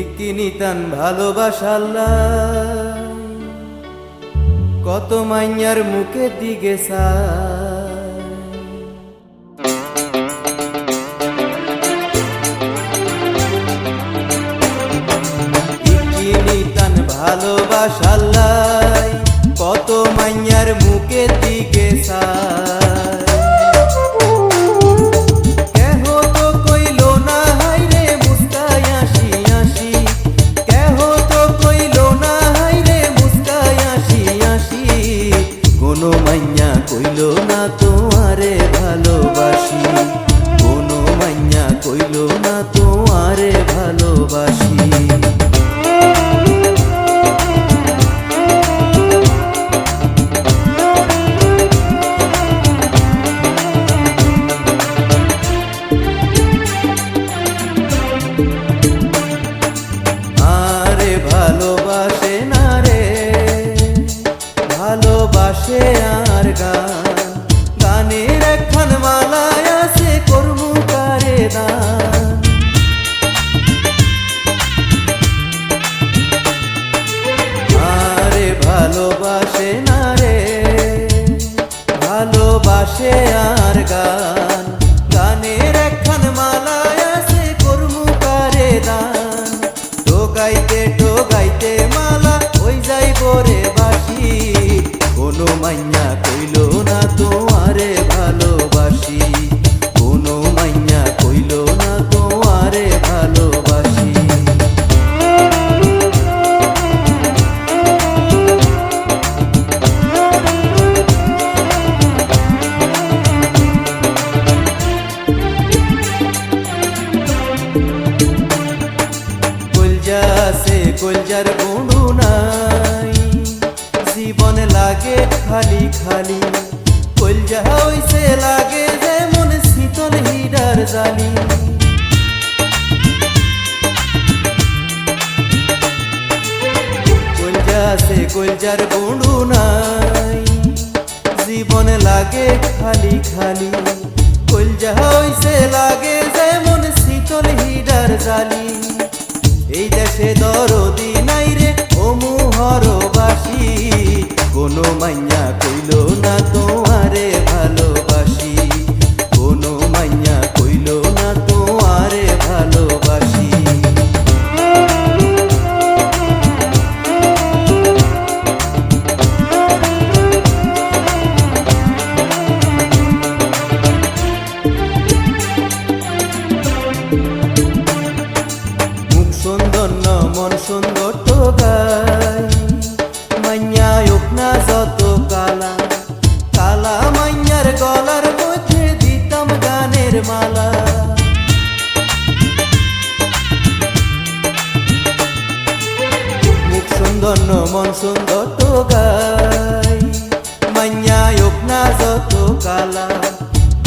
ইকিনিতান ভালোবাসাল্লা। কত মাইয়ার মুখের দিকে চায় ইকিনিতান তোমারে ভালোবাসি। কোনো মাইয়া কইল না তোমারে ভালোবাসে না রে? ভালোবাসে আর গান। গানের একখান মালায় আছে কর্মকারে কারে দান। টোকাইতে টোকাইতে মালা, ওই যাই পরে বাসি কোনো মাইয়া কইল না তোমারে কলজার বন্ধু নাই। জীবন লাগে খালি খালি কলজা হইছে লাগে যেমন শীতল হিডার জালি। আছে কলজার বন্ধু নাই। জীবন লাগে খালি খালি কলজা হইছে লাগে যেমন শীতল হিডার জালি। এই দেশে দরদি কোনো মাইয়া কইল সুন্দর মন সুন্দর তো গাই। মাইয়া হোক না যত কালা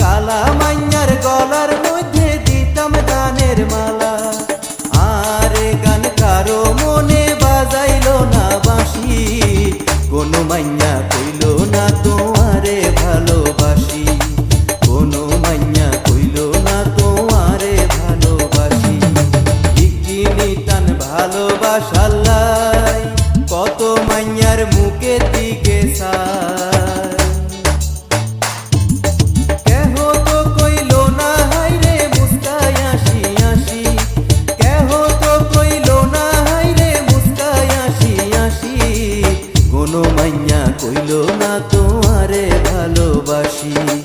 কালা মাইয়ার গলার মধ্যে দিতাম গানের মালা। আরে গান কারও মনে বাজাইলো না বাঁশি, কোনো মাইয়া কইল না তোমারে ভালোবাসি। কোনো মাইয়া কইল না তোমারে ভালোবাসি। ইকিনি টান ভালোবাসাল্লাই ভালোবাসি।